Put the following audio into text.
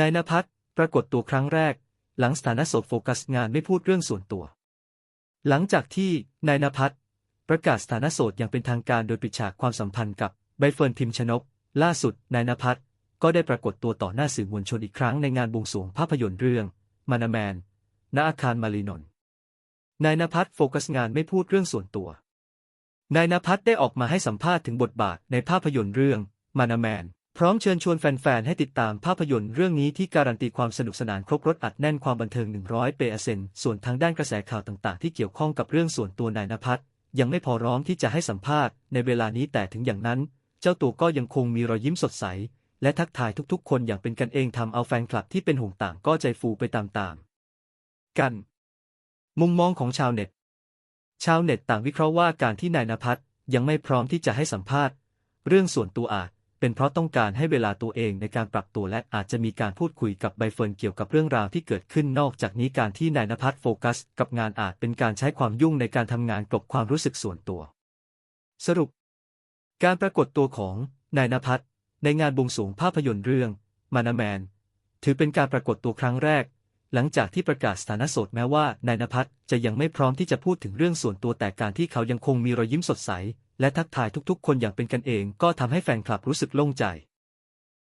นายนภัสปรากฏตัวครั้งแรก หลังสถานะโสดโฟกัสงานไม่พูดเรื่องส่วนตัว หลังจากที่นายนภัสประกาศสถานะโสดอย่างเป็นทางการโดยปิดฉากความสัมพันธ์กับใบเฟิร์นพิมชนก ล่าสุดนายนภัสก็ได้ปรากฏตัวต่อหน้าสื่อมวลชนอีกครั้งในงานบวงสรวงภาพยนตร์เรื่อง มานาแมน ณ อาคารมารีนนท์ นายนภัสโฟกัสงานไม่พูดเรื่องส่วนตัวนายนภัสได้ออกมาให้สัมภาษณ์ถึงบทบาทในภาพยนตร์เรื่องมานาแมน พร้อมเชิญชวนแฟน ๆ ให้ติดตามภาพยนตร์เรื่องนี้ที่การันตีความสนุกสนานครบรถอัดแน่นความบันเทิง 100เปอร์เซ็นต์ส่วนทางด้านกระแสข่าวต่าง ๆ ที่เกี่ยวข้องกับเรื่องส่วนตัวนายนภัสยังไม่พอร้องที่จะให้สัมภาษณ์ในเวลานี้แต่ถึงอย่างนั้น เจ้าตัวก็ยังคงมีรอยยิ้มสดใส และทักทายทุกๆ คนอย่างเป็นกันเองทำเอาแฟนคลับที่เป็นห่วงต่างก็ใจฟูไปตามๆกัน มุมมองของชาวเน็ต ชาวเน็ตต่างวิเคราะห์ว่าการที่นายนภัสยังไม่พร้อมที่จะให้สัมภาษณ์ เรื่องส่วนตัวอาจ เป็นเพราะต้องการให้เวลาตัวเองในการปรับตัวและอาจจะมีการพูดคุยกับใบเฟิร์นเกี่ยวกับเรื่องราวที่เกิดขึ้นนอกจากนี้การที่นายนภัสโฟกัส กับงานอาจเป็นการใช้ความยุ่งในการทำงานกลบความรู้สึกส่วนตัว สรุป การปรากฏตัวของนายนภัสในงานบวงสรวงภาพยนตร์เรื่องมานาแมน ถือเป็นการปรากฏตัวครั้งแรก หลังจากที่ประกาศสถานะโสดแม้ว่านายนภัสจะยังไม่พร้อมที่จะพูดถึงเรื่องส่วนตัวแต่การที่เขายังคงมีรอยยิ้มสดใส และทักทายทุกๆ คนอย่างเป็นกันเอง ก็ทำให้แฟนคลับรู้สึกโล่งใจ